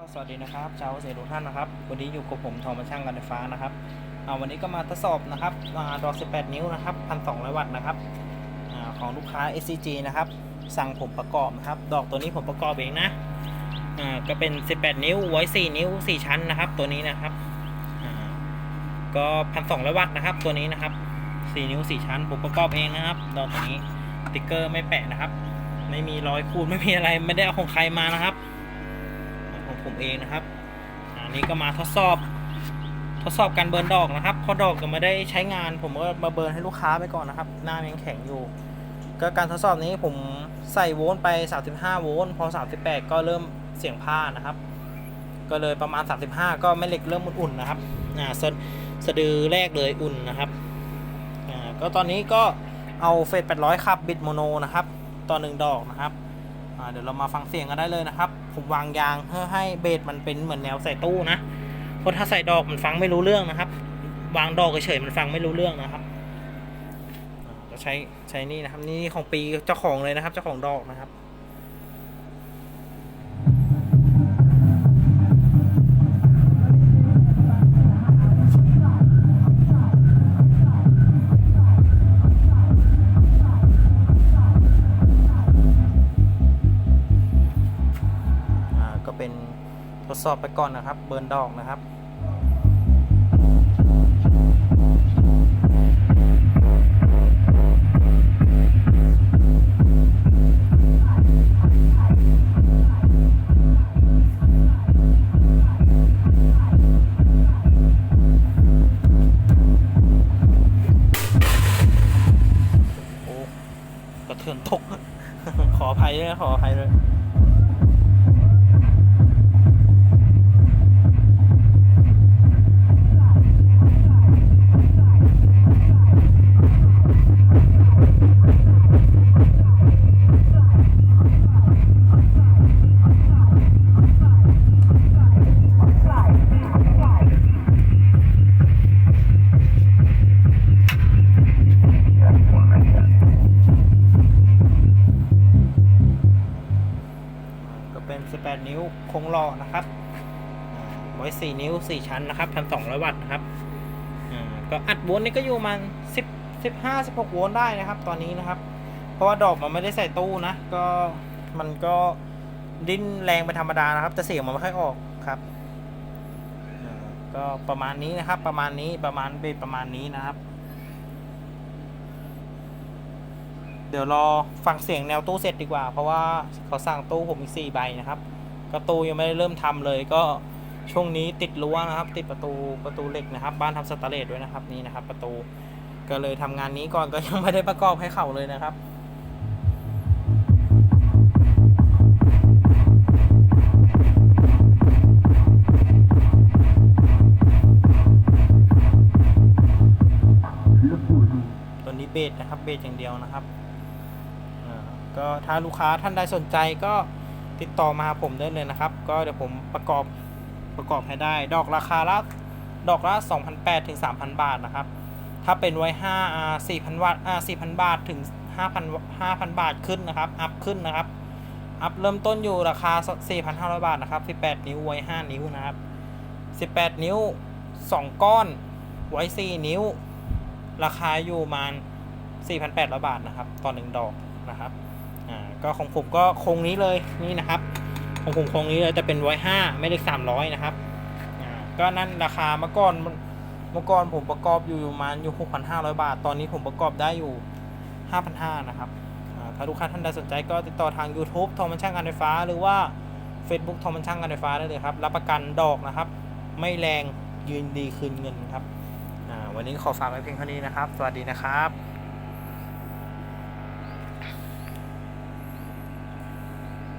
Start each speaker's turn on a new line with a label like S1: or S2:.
S1: สวัสดีนะครับชาวเกษตรทุกท่านนะครับวันนี้อยู่กับผมทอมาช่างการไฟฟ้านะครับวันนี้ก็มาทดสอบนะครับอ่าดอก 18 นิ้วนะครับ1,200 วัตต์นะครับอของลูกค้า SCG นะครับ สั่งผมประกอบนะครับ ดอกตัวนี้ผมประกอบเองนะก็เป็น 18 นิ้วไว้ 4 นิ้ว 4 ชั้นนะครับ ตัวนี้นะครับก็ 1,200 วัตต์นะครับ ตัวนี้นะครับ 4 นิ้ว 4 ชั้นผมประกอบเองนะครับ ดอกตัวนี้ติ๊กเกอร์ไม่แปะนะครับ ไม่มีรอยคูดไม่มีอะไรไม่ได้เอาของใครมานะครับ ผมเองนะครับอันนี้ก็มาทดสอบ ทดสอบการเบิร์นดอกนะครับเพราะดอกยังไม่ได้ใช้งาน ผมก็มาเบิร์นให้ลูกค้าไปก่อนนะครับ หน้ามันยังแข็งอยู่ ก็การทดสอบนี้ผมใส่โวลต์ไป 35 โวลต์พอ 38 ก็เริ่มเสียงผ้านะครับ ก็เลยประมาณ 35 ก็แม่เหล็กเริ่มอุ่นๆนะครับอ่าสสะดือแรกเลยอุ่นนะครับอ่าก็ตอนนี้ก็เอาเฟส800ขับบิดโมโนนะครับต่อหนึ่งดอกนะครับ เดี๋ยวเรามาฟังเสียงกันได้เลยนะครับ ผมวางยางเพื่อให้เบสมันเป็นเหมือนแนวใส่ตู้นะเพราะถ้าใส่ดอกมันฟังไม่รู้เรื่องนะครับ วางดอกเฉยมันฟังไม่รู้เรื่องนะครับอ่าก็ใช้ใช้นี่นะครับนี่ของปีเจ้าของเลยนะครับ เจ้าของดอกนะครับ สอบไปก่อนนะครับ เบิร์นดอกนะครับโอ้กระเทือนตก ขออภัยด้วยขออภัยด้วย นิ้วคงหล่อนะครับไว้4นิ้ว4ชั้นนะครับ1,200วัตต์นะครับอ่าก็อัดโวลต์นี่ก็อยู่ประมัน10 15 16โวลต์ได้นะครับ ตอนนี้นะครับ เพราะว่าดอกมันไม่ได้ใส่ตู้นะ ก็มันก็ดิ้นแรงเป็นธรรมดานะครับแต่เสียงมันไม่ค่อยออกครับอ่าก็ประมาณนี้นะครับ ประมาณนี้ประมาณเบประมาณนี้นะครับ เดี๋ยวรอฟังเสียงแนวตู้เสร็จดีกว่า เพราะว่าเขาสั่งตู้ผมอีกสี่ใบนะครับ ก็ตู้ยังไม่ได้เริ่มทำเลยก็ช่วงนี้ติดรั้วนะครับ ติดประตูประตูเหล็กนะครับ บ้านทำสแตนเลสด้วยนะครับนี่นะครับ ประตูก็เลยทำงานนี้ก่อนก็ยังไม่ได้ประกอบให้เขาเลยนะครับตัวนี้เบสนะครับเบสอย่างเดียวนะครับก็ถ้าลูกค้าท่านใดสนใจก็ ติดต่อมาผมได้เลยนะครับ ก็เดี๋ยวผมประกอบประกอบให้ได้ ดอกราคาละดอกละ 2,800ถึง3,000 บาทนะครับ ถ้าเป็นไว้5อ่า4,000วัตต์อ่า4,000 บาทถึง 5,000 5,000 บาทขึ้นนะครับ อัพขึ้นนะครับ อัพเริ่มต้นอยู่ราคา 4,500 บาทนะครับ 18 นิ้วไว้ 5 นิ้วนะครับ 18 นิ้ว 2 ก้อนไว้ 4 นิ้ว ราคาอยู่ประมาณ4,800 บาทนะครับ ต่อหนึ่งดอกนะครับ อ่าก็ของผมก็คงนี้เลยนี่นะครับของผมคงนี้เลยแต่เป็นไว้5ไม่ได้300นะครับอ่าก็นั่นราคาเมื่อก่อนเมื่อก่อนผมประกอบอยู่ประมาณอยู่6,500บาท ตอนนี้ผมประกอบได้อยู่5,500นห้านะครับถ้าลูกค้าท่านใดสนใจก็ติดต่อทาง YouTube ทอมันช่างการไฟฟ้า หรือว่า Facebook ทอมันช่างการไฟฟ้าได้เลยครับ รับประกันดอกนะครับ ไม่แรงยืนดีคืนเงินครับวันนี้ขอฝากไว้เพียงเท่านี้นะครับ สวัสดีนะครับ